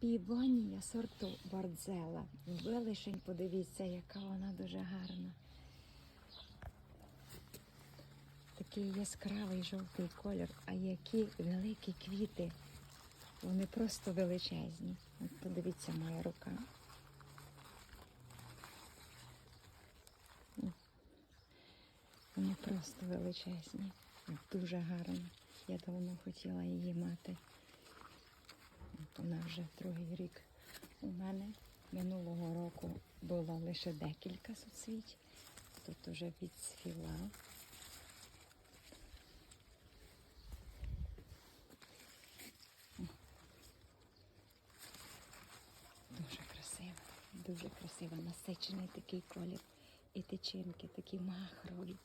Півонія сорту Бордзела. Вилишень, подивіться, яка вона дуже гарна. Такий яскравий жовтий колір, а які великі квіти. Вони просто величезні. От подивіться моя рука. Вони просто величезні. Дуже гарні. Я давно хотіла її мати. Вона вже другий рік у мене. Минулого року було лише декілька соцвіть. Тут уже відцвіла. Дуже красиво, дуже красиво, насичений такий колір. І тичинки такі махрові.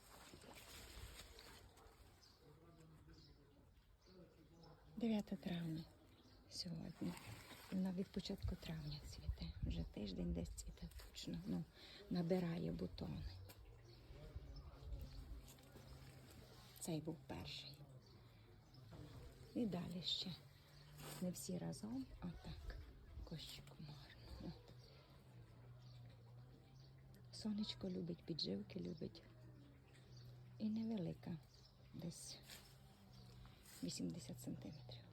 Дев'яте травня сьогодні. Вона від початку травня цвіте. Вже тиждень десь цвіте точно. Ну, набирає бутони. Цей був перший. І далі ще. Не всі разом, а так. Кощиком гарно. От. Сонечко любить, підживки любить. І невелика, десь 80 сантиметрів.